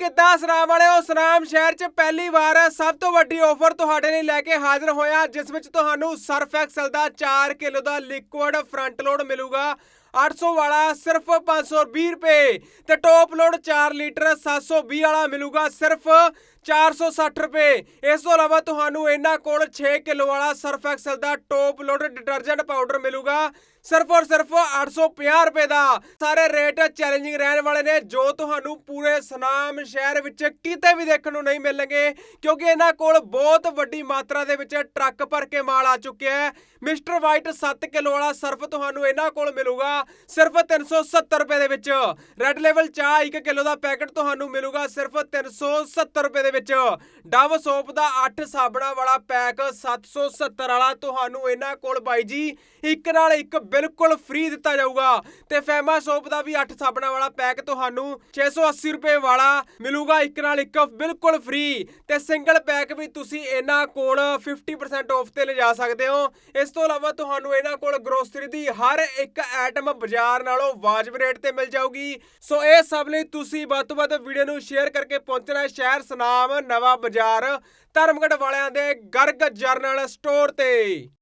ਕਿੱਦਾਂ ਸਰਾਮ ਵਾਲਿਓ? ਸਨਾਮ ਸ਼ਹਿਰ 'ਚ ਪਹਿਲੀ ਵਾਰ ਸਭ ਤੋਂ ਵੱਡੀ ਆਫਰ ਤੁਹਾਡੇ ਲਈ ਲੈ ਕੇ ਹਾਜ਼ਰ ਹੋਇਆ, ਜਿਸ ਵਿੱਚ ਤੁਹਾਨੂੰ ਸਰਫ ਐਕਸਲ ਦਾ 4 ਕਿਲੋ ਦਾ ਲਿਕੁਇਡ ਫਰੰਟ ਲੋਡ ਮਿਲੂਗਾ। 800 ਵਾਲਾ ਸਿਰਫ 520 ਰੁਪਏ। ਤੇ ਟੌਪ ਲੋਡ 4 ਲੀਟਰ 720 ਵਾਲਾ ਮਿਲੂਗਾ ਸਿਰਫ 460 ਰੁਪਏ। ਇਸ ਤੋਂ ਇਲਾਵਾ ਤੁਹਾਨੂੰ ਇਹਨਾਂ ਕੋਲ 6 ਕਿਲੋ ਵਾਲਾ ਸਰਫ ਐਕਸਲ ਦਾ ਟੌਪ ਲੋਡ ਡਿਟਰਜੈਂਟ ਪਾਊਡਰ ਮਿਲੂਗਾ ਸਿਰਫ ਔਰ ਸਿਰਫ 850 ਰੁਪਏ ਦਾ। ਸਾਰੇ ਰੇਟ ਚੈਲੰਜਿੰਗ ਰਹਿਣ ਵਾਲੇ ਨੇ, ਜੋ ਤੁਹਾਨੂੰ ਪੂਰੇ ਸਨਾਮ ਸ਼ਹਿਰ ਵਿੱਚ ਕਿਤੇ ਵੀ ਦੇਖਣ ਨੂੰ ਨਹੀਂ ਮਿਲਣਗੇ, ਕਿਉਂਕਿ ਇਹਨਾਂ ਕੋਲ ਬਹੁਤ ਵੱਡੀ ਮਾਤਰਾ ਦੇ ਵਿੱਚ ਟਰੱਕ ਭਰ ਕੇ ਮਾਲ ਆ ਚੁੱਕਿਆ ਹੈ। ਮਿਸਟਰ ਵਾਈਟ 7 ਕਿਲੋ ਵਾਲਾ ਸਰਫ ਤੁਹਾਨੂੰ ਇਹਨਾਂ ਕੋਲ ਮਿਲੂਗਾ ਸਿਰਫ 370 ਰੁਪਏ ਦੇ ਵਿੱਚ। ਰੈੱਡ ਲੈਵਲ ਚਾਹ 1 ਕਿਲੋ ਦਾ ਪੈਕੇਟ ਤੁਹਾਨੂੰ ਮਿਲੂਗਾ ਸਿਰਫ 370 ਰੁਪਏ ਦੇ ਵਿੱਚ। ਡਵ ਸੋਪ ਦਾ 8 ਸਾਬਣਾ ਵਾਲਾ ਪੈਕ 770 ਵਾਲਾ ਤੁਹਾਨੂੰ ਇਹਨਾਂ ਕੋਲ ਬਾਈ ਜੀ, ਇੱਕ ਨਾਲ ਇੱਕ ਬਿਲਕੁਲ ਫ੍ਰੀ ਦਿੱਤਾ ਜਾਊਗਾ। ਤੇ ਫੈਮਾ ਸੋਪ ਦਾ ਵੀ 8 ਸਾਬਣਾ ਵਾਲਾ ਪੈਕ ਤੁਹਾਨੂੰ 680 ਰੁਪਏ ਵਾਲਾ ਮਿਲੂਗਾ, ਇੱਕ ਨਾਲ ਇੱਕ ਬਿਲਕੁਲ ਫ੍ਰੀ ਤੇ ਸਿੰਗਲ ਪੈਕ ਵੀ ਤੁਸੀਂ ਇਹਨਾਂ ਕੋਲ 50% ਆਫ ਤੇ ਲਿਜਾ ਸਕਦੇ ਹੋ। ਇਸ ਤੋਂ ਇਲਾਵਾ ਤੁਹਾਨੂੰ ਇਹਨਾਂ ਕੋਲ ਗਰੋਸਰੀ ਦੀ ਹਰ ਇੱਕ ਆਈਟਮ ਬਾਜ਼ਾਰ ਨਾਲੋਂ ਵਾਜਬ ਰੇਟ ਤੇ ਮਿਲ ਜਾਊਗੀ। ਸੋ ਇਹ ਸਭ ਲਈ ਤੁਸੀਂ ਵੱਧ ਤੋਂ ਵੱਧ ਵੀਡੀਓ ਨੂੰ ਸ਼ੇਅਰ ਕਰਕੇ ਪਹੁੰਚਣਾ ਸ਼ਹਿਰ ਸਨਾਮ ਨਵਾਂ ਬਾਜ਼ਾਰ ਧਰਮਗੜ ਵਾਲਿਆਂ ਦੇ ਗਰਗ ਜਰਨਲ ਸਟੋਰ ਤੇ।